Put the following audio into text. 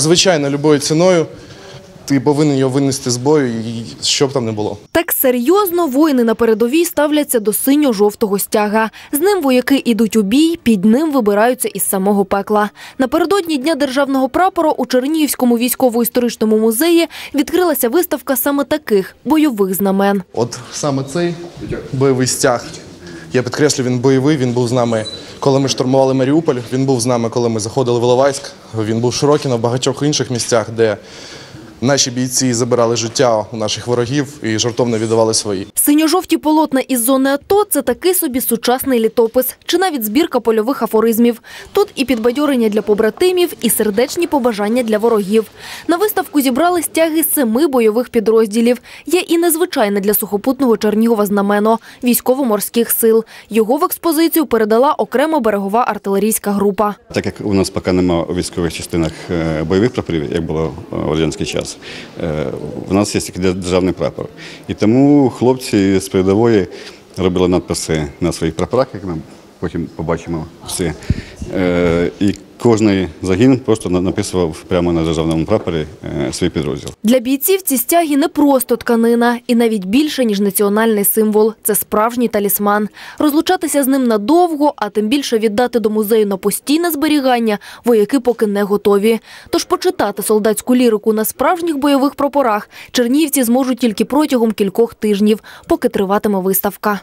Звичайно, любою ціною ти повинен його винести з бою, і що б там не було. Так серйозно воїни на передовій ставляться до синьо-жовтого стяга. З ним вояки ідуть у бій, під ним вибираються із самого пекла. Напередодні Дня державного прапора у Чернігівському військово-історичному музеї відкрилася виставка саме таких бойових знамен. От саме цей бойовий стяг. Я підкреслю, він бойовий. Він був з нами, коли ми штурмували Маріуполь. Він був з нами, коли ми заходили в Іловайськ. Він був широкий на багатьох інших місцях, де наші бійці забирали життя у наших ворогів і жартовно віддавали свої. Синьо-жовті полотна із зони АТО – це такий собі сучасний літопис, чи навіть збірка польових афоризмів. Тут і підбадьорення для побратимів, і сердечні побажання для ворогів. На виставку зібрали стяги семи бойових підрозділів. Є і незвичайне для сухопутного Чернігова знамено – військово-морських сил. Його в експозицію передала окрема берегова артилерійська група. Так як у нас поки немає у військових частинах е, бойових прапорів, як було е, в радянський час, е, у нас є тільки державний прапор. І тому хлопці з передової робили надписи на своїх прапорах, як ми потім побачимо всі. Е, І кожний загін просто написував прямо на державному прапорі е, свій підрозділ. Для бійців ці стяги не просто тканина і навіть більше, ніж національний символ. Це справжній талісман. Розлучатися з ним надовго, а тим більше віддати до музею на постійне зберігання вояки поки не готові. Тож почитати солдатську лірику на справжніх бойових прапорах чернігівці зможуть тільки протягом кількох тижнів, поки триватиме виставка.